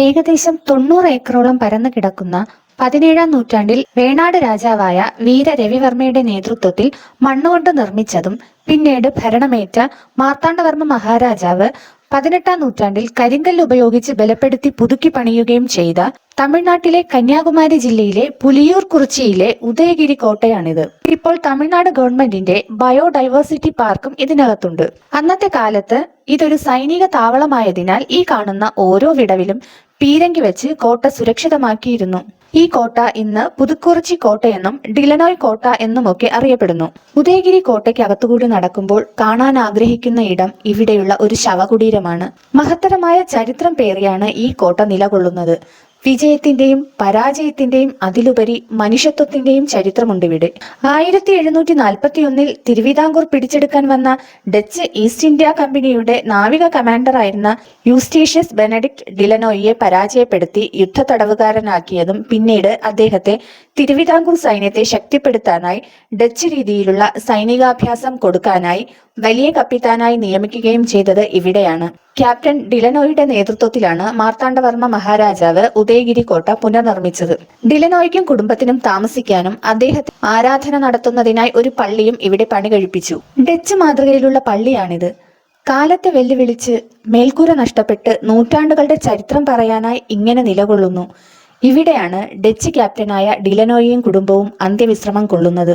ഏകദേശം തൊണ്ണൂറ് ഏക്കറോളം പരന്നു കിടക്കുന്ന പതിനേഴാം നൂറ്റാണ്ടിൽ വേണാട് രാജാവായ വീര രവിവർമ്മയുടെ നേതൃത്വത്തിൽ മണ്ണുകൊണ്ട് നിർമ്മിച്ചതും പിന്നീട് ഭരണമേറ്റ മാർത്താണ്ഡവർമ്മ മഹാരാജാവ് പതിനെട്ടാം നൂറ്റാണ്ടിൽ കരിങ്കല്ല് ഉപയോഗിച്ച് ബലപ്പെടുത്തി പുതുക്കി പണിയുകയും ചെയ്ത തമിഴ്നാട്ടിലെ കന്യാകുമാരി ജില്ലയിലെ പുലിയൂർ കുറിച്ചിയിലെ ഉദയഗിരി കോട്ടയാണിത്. ഇപ്പോൾ തമിഴ്നാട് ഗവൺമെന്റിന്റെ ബയോഡൈവേഴ്സിറ്റി പാർക്കും ഇതിനകത്തുണ്ട്. അന്നത്തെ കാലത്ത് ഇതൊരു സൈനിക താവളമായതിനാൽ ഈ കാണുന്ന ഓരോ വിടവിലും പീരങ്കി വെച്ച് കോട്ട സുരക്ഷിതമാക്കിയിരുന്നു. ഈ കോട്ട ഇന്ന് പുതുക്കുറിച്ചി കോട്ടയെന്നും ഡിലനോയ് കോട്ട എന്നുമൊക്കെ അറിയപ്പെടുന്നു. ഉദയഗിരി കോട്ടയ്ക്ക് അകത്തുകൂടി നടക്കുമ്പോൾ കാണാൻ ആഗ്രഹിക്കുന്ന ഇടം ഇവിടെയുള്ള ഒരു ശവകുടീരമാണ്. മഹത്തരമായ ചരിത്രം പേറിയാണ് ഈ കോട്ട നിലകൊള്ളുന്നത്. വിജയത്തിന്റെയും പരാജയത്തിന്റെയും അതിലുപരി മനുഷ്യത്വത്തിന്റെയും ചരിത്രമുണ്ട് ഇവിടെ. ആയിരത്തി എഴുന്നൂറ്റി നാൽപ്പത്തി ഒന്നിൽ തിരുവിതാംകൂർ പിടിച്ചെടുക്കാൻ വന്ന ഡച്ച് ഈസ്റ്റ് ഇന്ത്യ കമ്പനിയുടെ നാവിക കമാൻഡറായിരുന്ന യൂസ്റ്റീഷ്യസ് ബെനഡിക്ട് ഡിലനോയിയെ പരാജയപ്പെടുത്തി യുദ്ധ തടവുകാരനാക്കിയതും പിന്നീട് അദ്ദേഹത്തെ തിരുവിതാംകൂർ സൈന്യത്തെ ശക്തിപ്പെടുത്താനായി ഡച്ച് രീതിയിലുള്ള സൈനികാഭ്യാസം കൊടുക്കാനായി വലിയ കപ്പിത്താനായി നിയമിക്കുകയും ചെയ്തത് ഇവിടെയാണ്. ക്യാപ്റ്റൻ ഡിലനോയുടെ നേതൃത്വത്തിലാണ് മാർത്താണ്ഡവർമ്മ മഹാരാജാവ് ഉദയഗിരി കോട്ട പുനർനിർമ്മിച്ചത്. ഡിലനോയ്ക്കും കുടുംബത്തിനും താമസിക്കാനും അദ്ദേഹത്തെ ആരാധന നടത്തുന്നതിനായി ഒരു പള്ളിയും ഇവിടെ പണി കഴിപ്പിച്ചു. ഡച്ച് മാതൃകയിലുള്ള പള്ളിയാണിത്. കാലത്തെ വെല്ലുവിളിച്ച് മേൽക്കൂര നഷ്ടപ്പെട്ട് നൂറ്റാണ്ടുകളുടെ ചരിത്രം പറയാനായി ഇങ്ങനെ നിലകൊള്ളുന്നു. ഇവിടെയാണ് ഡച്ച് ക്യാപ്റ്റനായ ഡിലനോയും കുടുംബവും അന്ത്യവിശ്രമം കൊള്ളുന്നത്